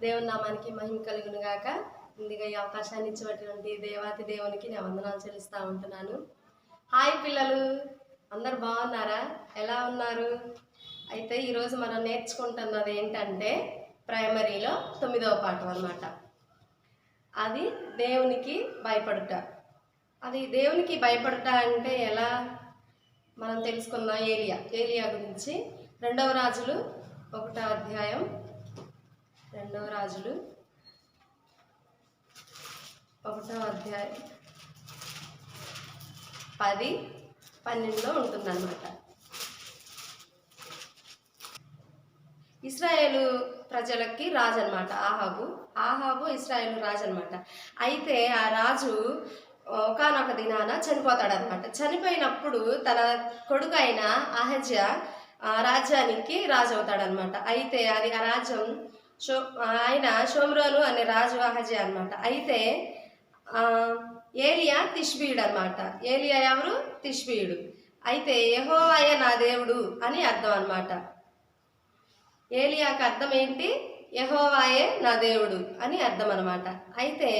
దేవుని నామానికి మహిమ కలుగును గాక. ముందుగా ఈ అవకాశాన్ని ఇచ్చినటువంటి దేవాతి దేవునికి నేను వందనాలు చెల్లిస్తూ ఉంటున్నాను. హాయ్ పిల్లలు అందరు బాగున్నారా? ఎలా ఉన్నారు? అయితే ఈరోజు మనం నేర్చుకుంటున్నది ఏంటంటే ప్రైమరీలో తొమ్మిదవ పాఠం అన్నమాట. అది దేవునికి భయపడుట. అది దేవునికి భయపడుట అంటే ఎలా? మనం తెలుసుకున్న ఏలియా. ఏలియా గురించి రెండవ రాజులు ఒకటో అధ్యాయం రెండవ రాజులు. ఒకటో అధ్యాయం పది పన్నెండులో ఉంటుందన్నమాట. ఇస్రాయేలు ప్రజలకి రాజు అనమాట ఆహాబు. ఆహాబు ఇస్రాయేల్ రాజు అనమాట అయితే ఆ రాజు ఒకనొక దినాన చనిపోతాడనమాట చనిపోయినప్పుడు తన కొడుకు అయిన అహజ్య ఆ రాజ్యానికి రాజు అవుతాడనమాట అయితే అది ఆ రాజ్యం షో ఆయన షోమ్రోను అనే రాజు అహజ్య అనమాట అయితే ఏలియా తిష్బీయుడు అనమాట ఏలియా ఎవరు? తిష్బీయుడు అయితే యెహోవాయే నా దేవుడు అని అర్థం అనమాట ఏలియాకి అర్థం ఏంటి? యహోవాయే నా దేవుడు అని అర్థం అనమాట అయితే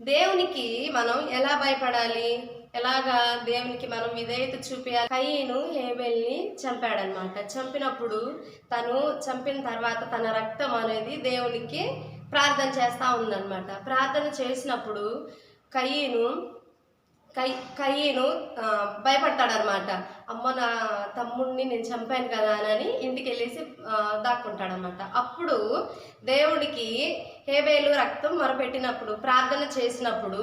దేవునికి మనం ఎలా భయపడాలి? ఎలాగా దేవునికి మనం విధేయత చూపించాలి కయ్యను హేబెల్ని చంపాడనమాట. చంపినప్పుడు తను చంపిన తర్వాత తన రక్తం అనేది దేవునికి ప్రార్థన చేస్తూ ఉందనమాట. ప్రార్థన చేసినప్పుడు కయ్యను కై కయ్యను భయపడతాడనమాట. అమ్మ నా తమ్ముడిని నేను చంపాను కదా అని ఇంటికి వెళ్ళేసి దాక్కుంటాడనమాట. అప్పుడు దేవుడికి హేబేలు రక్తం మొరపెట్టినప్పుడు ప్రార్థన చేసినప్పుడు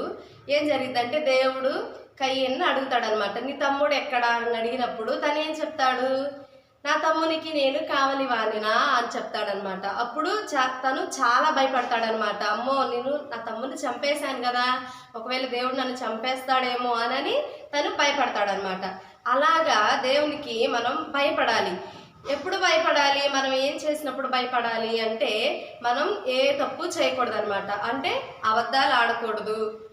ఏం జరిగిందంటే దేవుడు కయ్యన్ని అడుగుతాడనమాట నీ తమ్ముడు ఎక్కడా? అని అడిగినప్పుడు తను ఏం చెప్తాడు? నా తమ్మునికి నేను కావలి వానినా అని చెప్తాడనమాట. అప్పుడు చా తను చాలా భయపడతాడనమాట. అమ్మో నేను నా తమ్ముని చంపేశాను కదా ఒకవేళ దేవుడు నన్ను చంపేస్తాడేమో అనని తను భయపడతాడనమాట. అలాగా దేవునికి మనం భయపడాలి. ఎప్పుడు భయపడాలి? మనం ఏం చేసినప్పుడు భయపడాలి? అంటే మనం ఏ తప్పు చేయకూడదు అనమాట అంటే అబద్ధాలు ఆడకూడదు.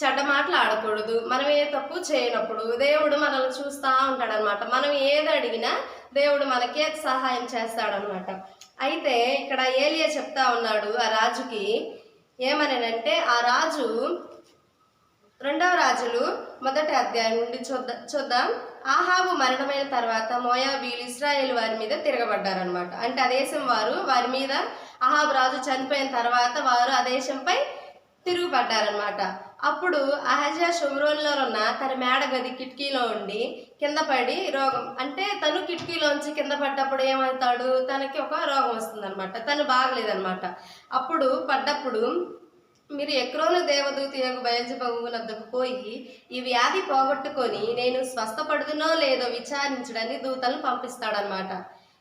చెడ్డ మాటలు ఆడకూడదు. మనం ఏ తప్పు చేయనప్పుడు దేవుడు మనల్ని చూస్తూ ఉంటాడనమాట. మనం ఏది అడిగినా దేవుడు మనకే సహాయం చేస్తాడనమాట. అయితే ఇక్కడ ఏలియా చెప్తా ఉన్నాడు ఆ రాజుకి ఏమనంటే ఆ రాజు రెండవ రాజులు మొదటి అధ్యాయం నుండి చూద్దా చూద్దాం. ఆహాబు మరణమైన తర్వాత మోయాబీలు ఇస్రాయేల్ వారి మీద తిరగబడ్డారనమాట. అంటే ఆ దేశం వారు వారి మీద ఆహాబు రాజు చనిపోయిన తర్వాత వారు ఆ దేశంపై తిరుగుపడ్డారనమాట అప్పుడు అహజా షుమ్రోన్లో ఉన్న తన మేడ గది కిటికీలో ఉండి కింద పడి రోగం అంటే తను కిటికీలోంచి కింద పడ్డప్పుడు ఏమవుతాడు? తనకి ఒక రోగం వస్తుందన్నమాట. తను బాగలేదన్నమాట. అప్పుడు పడ్డప్పుడు మీరు ఎక్రోను దేవదూత యొక్క బయల్జబగునద్దకు పోయి ఈ వ్యాధి పోగొట్టుకొని నేను స్వస్థపడుదునో లేదో విచారించడని దూతలను పంపిస్తాడనమాట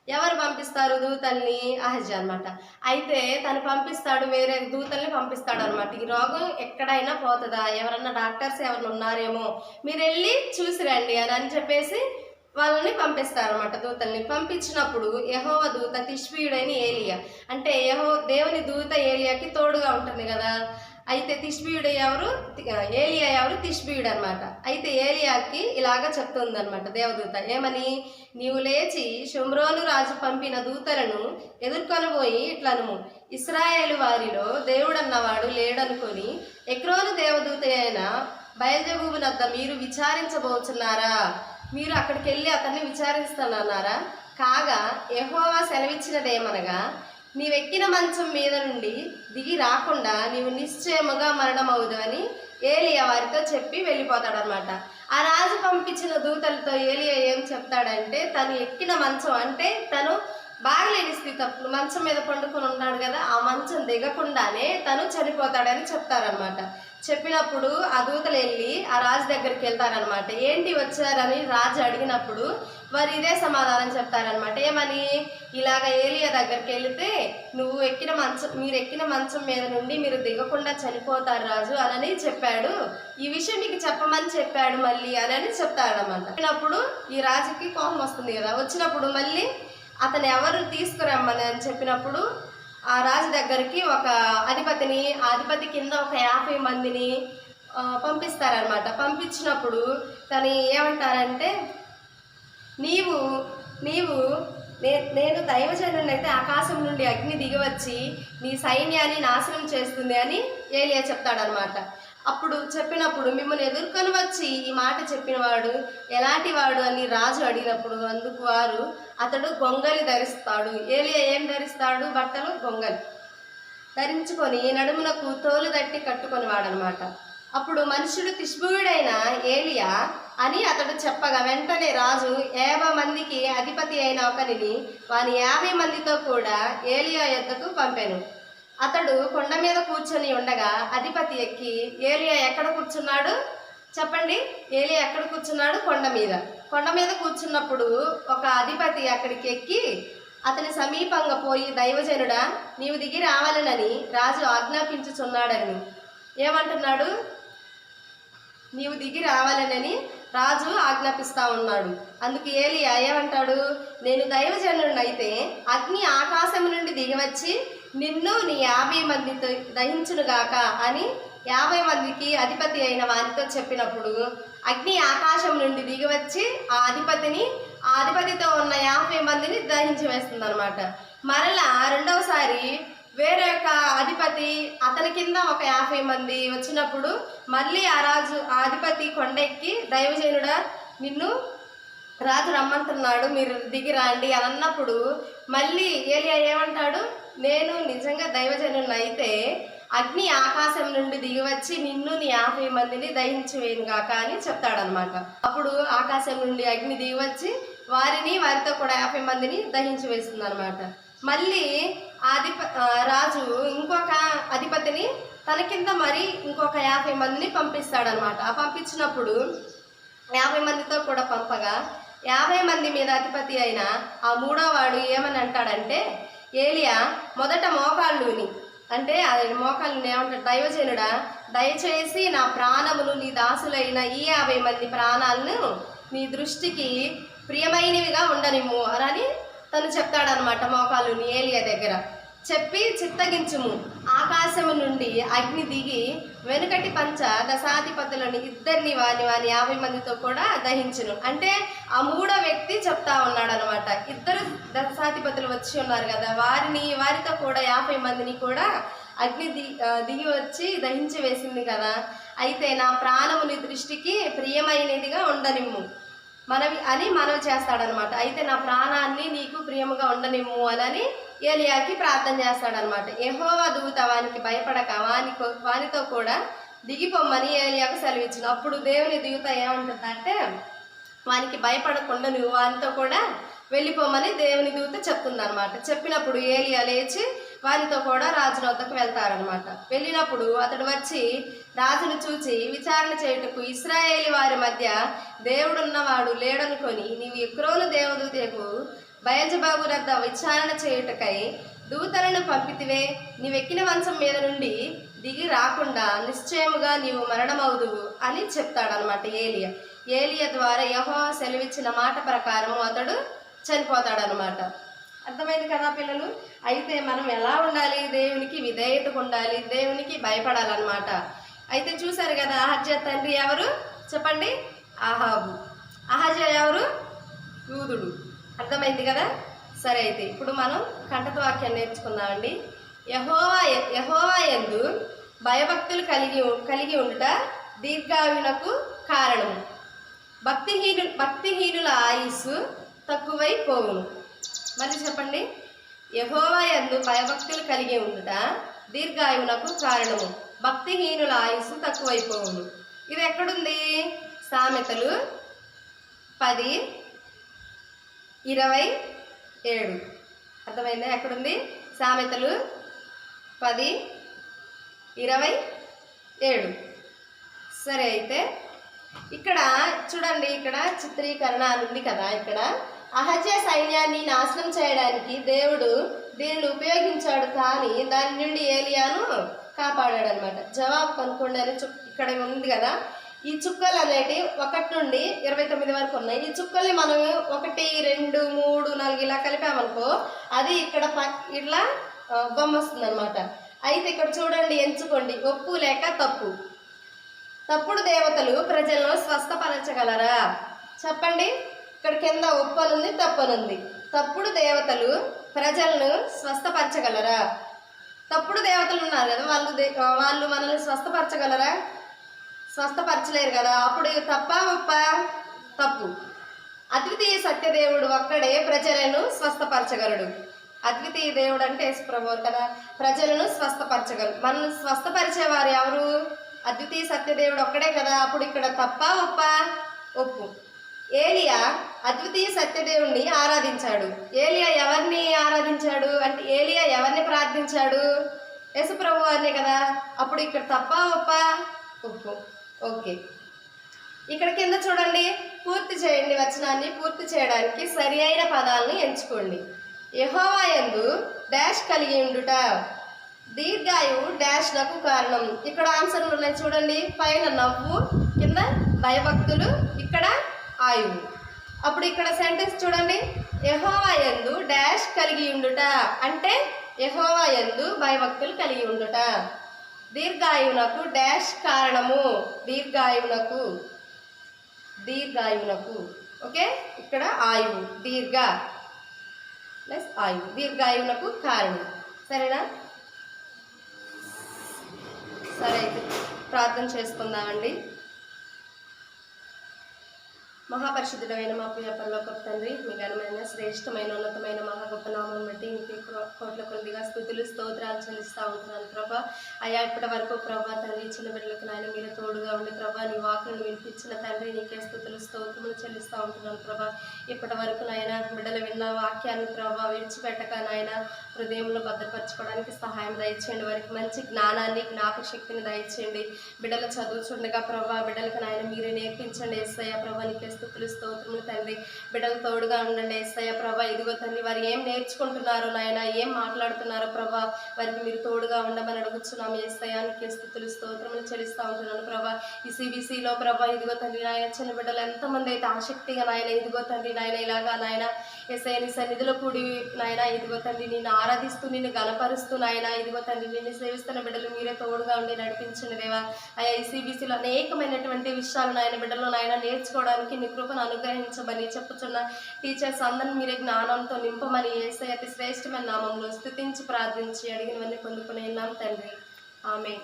ఎవరు పంపిస్తారు దూతల్ని? అహజ్ అనమాట అయితే తను పంపిస్తాడు వేరే దూతల్ని పంపిస్తాడు అనమాట ఈ రోగం ఎక్కడైనా పోతుందా? ఎవరన్నా డాక్టర్స్ ఎవరైనా ఉన్నారేమో? మీరు వెళ్ళి చూసి రండి అని అని చెప్పేసి వాళ్ళని పంపిస్తారనమాట దూతల్ని. పంపించినప్పుడు యహోవ దూత తిష్బీయుడైన ఏలియా. అంటే యహో దేవుని దూత ఏలియాకి తోడుగా ఉంటుంది కదా? అయితే తిష్బీయుడు ఎవరు? ఏలియా ఎవరు? తిష్బీయుడు అనమాట అయితే ఏలియాకి ఇలాగ చెప్తుందనమాట దేవదూత. ఏమని? నీవు లేచి షుమ్రోను రాజు పంపిన దూతలను ఎదుర్కొనబోయి ఇట్లను ఇస్రాయేల్ వారిలో దేవుడన్నవాడు లేడనుకొని ఎక్రోను దేవదూత అయిన బయల్జబూబునద్ద మీరు విచారించబోచున్నారా? మీరు అక్కడికి వెళ్ళి అతన్ని విచారిస్తానన్నారా? కాగా ఎహోవా సెలవిచ్చినదేమనగా నీవెక్కిన మంచం మీద నుండి దిగి రాకుండా నీవు నిశ్చయముగా మరణమవుదు అని ఏలియా వారితో చెప్పి వెళ్ళిపోతాడనమాట ఆ రాజు పంపించిన దూతలతో ఏలియా ఏం చెప్తాడంటే తను ఎక్కిన మంచం అంటే తను బాగలేని స్థితి. మంచం మీద పండుకొని ఉన్నాడు కదా ఆ మంచం దిగకుండానే తను చనిపోతాడని చెప్తారనమాట చెప్పినప్పుడు ఆ దూతలు వెళ్ళి ఆ రాజు దగ్గరికి వెళ్తారనమాట ఏంటి వచ్చారని రాజు అడిగినప్పుడు వారు ఇదే సమాధానం చెప్తారనమాట ఏమని? ఇలాగ ఏలియా దగ్గరికి వెళితే నువ్వు ఎక్కిన మంచం మీరు ఎక్కిన మంచం మీద నుండి మీరు దిగకుండా చనిపోతారు రాజు అని చెప్పాడు. ఈ విషయం మీకు చెప్పమని చెప్పాడు మళ్ళీ అని చెప్తాడనమాట చెప్పినప్పుడు ఈ రాజుకి కోపం వస్తుంది కదా. వచ్చినప్పుడు మళ్ళీ అతను ఎవరు తీసుకురమ్మని అని చెప్పినప్పుడు ఆ రాజు దగ్గరికి ఒక అధిపతిని అధిపతి కింద ఒక యాభై మందిని పంపిస్తారనమాట పంపించినప్పుడు తను ఏమంటారంటే నీవు నీవు నే నేను దైవజనుడిని అయితే ఆకాశం నుండి అగ్ని దిగివచ్చి నీ సైన్యాన్ని నాశనం చేస్తుంది అని ఏలియా చెప్తాడనమాట అప్పుడు చెప్పినప్పుడు మిమ్మల్ని ఎదుర్కొని వచ్చి ఈ మాట చెప్పినవాడు ఎలాంటి వాడు అని రాజు అడిగినప్పుడు అందుకు వారు అతడు గొంగలి ధరిస్తాడు. ఏలియా ఏం ధరిస్తాడు? బట్టలు గొంగలి. ధరించుకొని నడుమునకు తోలు తట్టి కట్టుకొని వాడనమాట అప్పుడు మనుషుడు తిష్భుడైన ఏలియా అని అతడు చెప్పగా వెంటనే రాజు యాభై మందికి అధిపతి అయిన ఒకరిని వాని యాభై మందితో కూడా ఏలియా యొద్దకు పంపాను. అతడు కొండ మీద కూర్చొని ఉండగా అధిపతి ఎక్కి ఏలియా ఎక్కడ కూర్చున్నాడు? చెప్పండి. ఏలియా ఎక్కడ కూర్చున్నాడు? కొండ మీద. కొండ మీద కూర్చున్నప్పుడు ఒక అధిపతి అక్కడికి ఎక్కి అతని సమీపంగా పోయి దైవజనుడా నీవు దిగి రావాలనని రాజు ఆజ్ఞాపించుచున్నాడని. ఏమంటున్నాడు? నీవు దిగి రావాలనని రాజు ఆజ్ఞాపిస్తా ఉన్నాడు. అందుకు ఏలియా ఏమంటాడు? నేను దైవజనుడినైతే అగ్ని ఆకాశం నుండి దిగివచ్చి నిన్ను నీ యాభై మందితో దహించునుగాక అని యాభై మందికి అధిపతి అయిన వారితో చెప్పినప్పుడు అగ్ని ఆకాశం నుండి దిగివచ్చి ఆ అధిపతిని ఆ అధిపతితో ఉన్న యాభై మందిని దహించి వేస్తుంది అనమాట మరలా రెండవసారి వేరే ఒక అధిపతి అతని కింద ఒక యాభై మంది వచ్చినప్పుడు మళ్ళీ ఆ రాజు ఆ అధిపతి కొండెక్కి దైవజనుడా నిన్ను రాజు రమ్మంటున్నాడు మీరు దిగి రండి అని అన్నప్పుడు మళ్ళీ ఏలియా ఏమంటాడు? నేను నిజంగా దైవజనుని అయితే అగ్ని ఆకాశం నుండి దిగి వచ్చి నిన్ను నీ యాభై మందిని దహించి వేయుగాక అని చెప్తాడనమాట అప్పుడు ఆకాశం నుండి అగ్ని దిగి వచ్చి వారిని వారితో కూడా యాభై మందిని దహించి వేస్తుంది అనమాట మళ్ళీ ఆ అధిప రాజు ఇంకొక అధిపతిని తన కింద మరి ఇంకొక యాభై మందిని పంపిస్తాడనమాట ఆ పంపించినప్పుడు యాభై మందితో కూడా పంపగా యాభై మంది మీద అధిపతి అయిన ఆ మూడో వాడు ఏమని అంటాడంటే ఏలియా మొదట మోకాళ్ళుని. అంటే అది మోకాళ్ళుని ఏమంటాడు దైవజనుడా దయచేసి నా ప్రాణములు నీ దాసులైన ఈ యాభై మంది ప్రాణాలను నీ దృష్టికి ప్రియమైనవిగా ఉండనిమ్ము అని తను చెప్తాడనమాట మోకాళ్ళుని ఏలియా దగ్గర. చెప్పి చిత్తగించుము. ఆకాశము నుండి అగ్ని దిగి వెనుకటి పంచ దశాధిపతులను ఇద్దరిని వాని వాని యాభై మందితో కూడా దహించును. అంటే ఆ మూడో వ్యక్తి చెప్తా ఉన్నాడు అనమాట ఇద్దరు దశాధిపతులు వచ్చి ఉన్నారు కదా వారిని వారితో కూడా యాభై మందిని కూడా అగ్ని ది దిగి వచ్చి దహించి వేసింది కదా. అయితే నా ప్రాణముని దృష్టికి ప్రియమైనదిగా ఉండనిమ్ము. మనవి అని మనవి చేస్తాడనమాట అయితే నా ప్రాణాన్ని నీకు ప్రియముగా ఉండనిమ్ము అని ఏలియాకి ప్రార్థన చేస్తాడనమాట యెహోవా దూత వానికి భయపడక వాని వానితో కూడా దిగిపోమ్మని ఏలియాకు సెలవిచ్చిన అప్పుడు దేవుని దూత ఏమంటుందంటే వానికి భయపడకుండా నువ్వు వానితో కూడా వెళ్ళిపోమని దేవుని దూత చెప్తుందనమాట చెప్పినప్పుడు ఏలియా లేచి వారితో కూడా రాజు వద్దకు వెళ్తారనమాట వెళ్ళినప్పుడు అతడు వచ్చి రాజును చూచి విచారణ చేయుటకు ఇస్రాయేలి వారి మధ్య దేవుడున్నవాడు లేడనుకొని నీవు ఎక్రోను దేవదూతకు బయజబాబు రద్ద విచారణ చేయుటకై దూతలను పంపితివే. నీవెక్కిన వంశం మీద నుండి దిగి రాకుండా నిశ్చయముగా నీవు మరణమవుదువు అని చెప్తాడనమాట ఏలియా. ఏలియ ద్వారా యహో సెలవిచ్చిన మాట ప్రకారం అతడు చనిపోతాడనమాట అర్థమైంది కదా పిల్లలు? అయితే మనం ఎలా ఉండాలి? దేవునికి విధేయతకు ఉండాలి. దేవునికి భయపడాలన్నమాట. అయితే చూశారు కదా అహజ్య తండ్రి ఎవరు? చెప్పండి? ఆహాబు అహజ ఎవరు? యూదుడు. అర్థమైంది కదా? సరే అయితే ఇప్పుడు మనం కంఠత వాక్యం నేర్చుకుందామండి. యహోవా యహోవా ఎందు భయభక్తులు కలిగి కలిగి ఉండుట దీర్ఘాయునకు కారణం. భక్తిహీను భక్తిహీనుల ఆయుస్సు తక్కువై పోవును. మళ్ళీ చెప్పండి. యహోవా యందు భయభక్తులు కలిగి ఉండుట దీర్ఘాయువునకు కారణము. భక్తిహీనుల ఆయుస్సు తక్కువైపోవును ఇది ఎక్కడుంది? సామెతలు పది ఇరవై ఏడు. అర్థమైందా? ఎక్కడుంది? సామెతలు పది ఇరవై ఏడు. సరే అయితే ఇక్కడ చూడండి ఇక్కడ చిత్రీకరణ అని ఉంది కదా ఇక్కడ అహజ్య సైన్యాన్ని నాశనం చేయడానికి దేవుడు దీనిని ఉపయోగించాడు కానీ దాని నుండి ఏలియాను కాపాడాడు అనమాట జవాబు కనుక్కోండి అని చు- ఇక్కడ ఉంది కదా ఈ చుక్కలు అనేటివి ఒకటి నుండి ఇరవై తొమ్మిది వరకు ఉన్నాయి. ఈ చుక్కల్ని మనం ఒకటి రెండు మూడు నాలుగు ఇలా కలిపామనుకో అది ఇక్కడ ఇట్లా బొమ్మ వస్తుంది అనమాట అయితే ఇక్కడ చూడండి ఎంచుకోండి. ఒప్పు లేక తప్పు. తప్పుడు దేవతలు ప్రజలను స్వస్థపరచగలరా? చెప్పండి. ఇక్కడ కింద ఒప్పనుంది తప్పనుంది తప్పుడు దేవతలు ప్రజలను స్వస్థపరచగలరా? తప్పుడు దేవతలు ఉన్నారు కదా వాళ్ళు వాళ్ళు మనల్ని స్వస్థపరచగలరా? స్వస్థపరచలేరు కదా. అప్పుడు తప్ప ఒప్ప తప్పు. అద్వితీయ సత్యదేవుడు ఒక్కడే ప్రజలను స్వస్థపరచగలడు. అద్వితీయ దేవుడు అంటే యేసుప్రభు కదా. ప్రజలను స్వస్థపరచగలరు మనల్ని స్వస్థపరిచేవారు ఎవరు? అద్వితీయ సత్యదేవుడు ఒక్కడే కదా. అప్పుడు ఇక్కడ తప్ప ఒప్ప ఒప్పు. ఏలియా అద్వితీయ సత్యదేవుణ్ణి ఆరాధించాడు. ఏలియా ఎవరిని ఆరాధించాడు? అంటే ఏలియా ఎవరిని ప్రార్థించాడు? యేసుప్రభు వారినే కదా. అప్పుడు ఇక్కడ తప్ప ఒప్ప ఒప్పు. ఓకే. ఇక్కడ కింద చూడండి పూర్తి చేయండి వచనాన్ని పూర్తి చేయడానికి సరి అయిన పదాలను ఎంచుకోండి. యహోవాయందు డాష్ కలిగి ఉండుట దీర్ఘాయువు డాష్ నాకు కారణం. ఇక్కడ ఆన్సర్లు ఉన్నాయి చూడండి. పైన నవ్వు కింద భయభక్తులు ఇక్కడ ఆయువు. అప్పుడు ఇక్కడ సెంటెన్స్ చూడండి. యహోవాయందు డాష్ కలిగి ఉండుట అంటే యహోవాయందు భయభక్తులు కలిగి ఉండుట. దీర్ఘాయువునకు డాష్ కారణము. దీర్ఘాయువునకు దీర్ఘాయువునకు. ఓకే? ఇక్కడ ఆయువు దీర్ఘ ప్లస్ ఆయువు. దీర్ఘాయువునకు కారణం. సరేనా? సరే అయితే ప్రార్థన చేసుకుందామండి. మహాపరిశుద్ధుడమైన మా ప్రియ పరలోక తండ్రి మీ ఘనమైన శ్రేష్టమైన ఉన్నతమైన మహా గొప్ప నామం బట్టి మీకు కోట్ల కొద్దిగా స్థుతులు స్తోత్రాలు చెల్లిస్తూ ఉంటున్నాను ప్రభా. అయ్యా ఇప్పటి వరకు ప్రభా తండ్రి చిన్న బిడ్డలకు నాయన మీరు తోడుగా ఉండి ప్రభా నీ వాకులను వినిపించిన తండ్రి నీకే స్థుతులు స్తోత్రములు చెల్లిస్తూ ఉంటున్నాను ప్రభా. ఇప్పటి వరకు నాయన బిడ్డలు విన్న వాక్యాన్ని ప్రభా విడిచిపెట్టక నాయన హృదయంలో భద్రపరచుకోవడానికి సహాయం దయచేయండి. వారికి మంచి జ్ఞానాన్ని జ్ఞాపక శక్తిని దయచేయండి. బిడ్డలు చదువుచుండగా ప్రభా బిడ్డలకు నాయన మీరే నేర్పించండి. ఏసయ్య ప్రభా నీకే స్థుతులు స్తోత్రములు తండ్రి. బిడ్డలు తోడుగా ఉండండి. ఏసయ్య ప్రభా ఇదిగో తండ్రి వారు ఏం నేర్చుకుంటున్నారో నాయన ఏం మాట్లాడుతున్నారో ప్రభా వారికి మీరు తోడుగా ఉండమని అడుగుతున్నాము ఏసయ్య నీకే స్థుతులు స్తోత్రములు చెల్లిస్తూ ఉంటున్నాను ప్రభా. ఈ సిబిసిలో ప్రభా ఇదిగో తండ్రి నాయన చిన్న బిడ్డలు ఎంతమంది అయితే ఆసక్తిగా నాయన ఇదిగో తండ్రి నాయన ఇలాగా నాయన ఎస్ఐ నీ సన్నిధిలో కూడి నాయన ఇదిగో తండ్రి నేను ఆరాధిస్తూ నిన్ను గణపరుస్తూ నాయన. ఇదిగో తండ్రి నిన్ను సేవిస్తున్న బిడ్డలు మీరే తోడుగా ఉండి నడిపించండి దేవా. అయ్యా ఈసీబీసీలో అనేకమైనటువంటి విషయాలు నాయన బిడ్డలు నాయన నేర్చుకోవడానికి నీ కృపను అనుగ్రహించమని చెప్పుచున్న టీచర్స్ అందరిని మీరే జ్ఞానంతో నింపమని ఏసై అతి శ్రేష్టమైన నామంలో స్థుతించి ప్రార్థించి అడిగినవన్నీ పొందుకునే నాం తండ్రి. ఆమె